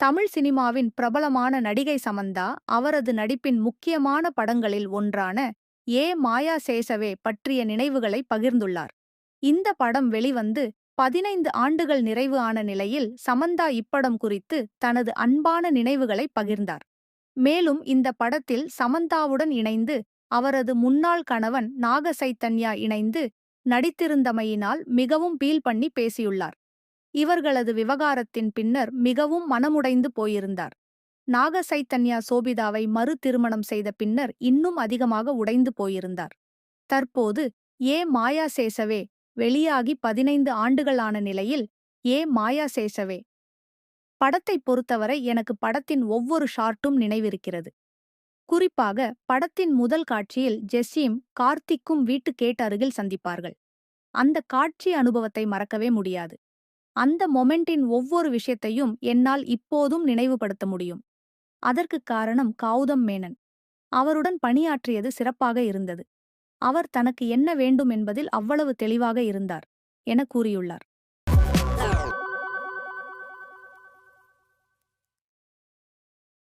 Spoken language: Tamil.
தமிழ் சினிமாவின் பிரபலமான நடிகை சமந்தா அவரது நடிப்பின் முக்கியமான படங்களில் ஒன்றான ஏ மாயா சேசவே பற்றிய நினைவுகளை பகிர்ந்துள்ளார். இந்த படம் வெளிவந்து பதினைந்து ஆண்டுகள் நிறைவு ஆன நிலையில் சமந்தா இப்படம் குறித்து தனது அன்பான நினைவுகளை பகிர்ந்தார். மேலும் இந்த படத்தில் சமந்தாவுடன் இணைந்து அவரது முன்னாள் கணவன் நாகசைத்தன்யா இணைந்து நடித்திருந்தமையினால் மிகவும் பீல் பண்ணி பேசியுள்ளார். இவர்களது விவகாரத்தின் பின்னர் மிகவும் மனமுடைந்து போயிருந்தார். நாக சைத்தன்யா சோபிதாவை மறு திருமணம் செய்த பின்னர் இன்னும் அதிகமாக உடைந்து போயிருந்தார். தற்போது ஏ. மாயா சேசவே வெளியாகி பதினைந்து ஆண்டுகளான நிலையில் ஏ. மாயா சேசவே படத்தை பொறுத்தவரை எனக்கு படத்தின் ஒவ்வொரு ஷார்ட்டும் நினைவிருக்கிறது. குறிப்பாக படத்தின் முதல் காட்சியில் ஜெஸ்ஸியும் கார்த்திக்கும் வீட்டு கேட் அருகில் சந்திப்பார்கள். அந்த காட்சி அனுபவத்தை மறக்கவே முடியாது. அந்த மொமெண்டின் ஒவ்வொரு விஷயத்தையும் என்னால் இப்போதும் நினைவுபடுத்த முடியும். அதற்குக் காரணம் கௌதம் மேனன். அவருடன் பணியாற்றியது சிறப்பாக இருந்தது. அவர் தனக்கு என்ன வேண்டும் என்பதில் அவ்வளவு தெளிவாக இருந்தார் என கூறியுள்ளார்.